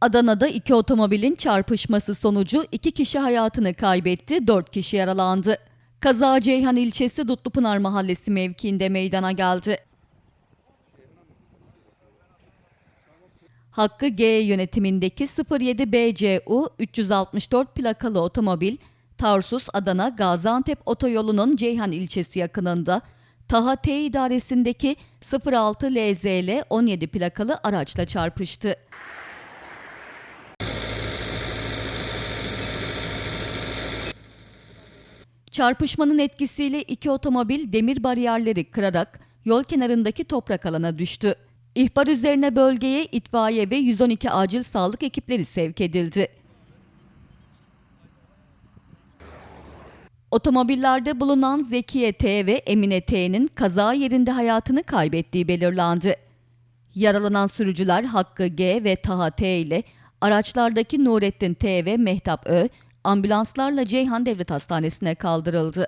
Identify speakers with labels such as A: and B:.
A: Adana'da iki otomobilin çarpışması sonucu iki kişi hayatını kaybetti, dört kişi yaralandı. Kaza Ceyhan ilçesi Dutlupınar Mahallesi mevkiinde meydana geldi. Hakkı G yönetimindeki 07 BCU 364 plakalı otomobil, Tarsus Adana Gaziantep otoyolunun Ceyhan ilçesi yakınında, Taha T idaresindeki 06 LZL 17 plakalı araçla çarpıştı. Çarpışmanın etkisiyle iki otomobil demir bariyerleri kırarak yol kenarındaki toprak alana düştü. İhbar üzerine bölgeye itfaiye ve 112 acil sağlık ekipleri sevk edildi. Otomobillerde bulunan Zekiye T ve Emine T'nin kaza yerinde hayatını kaybettiği belirlendi. Yaralanan sürücüler Hakkı G ve Taha T ile araçlardaki Nurettin T ve Mehtap Ö ambulanslarla Ceyhan Devlet Hastanesi'ne kaldırıldı.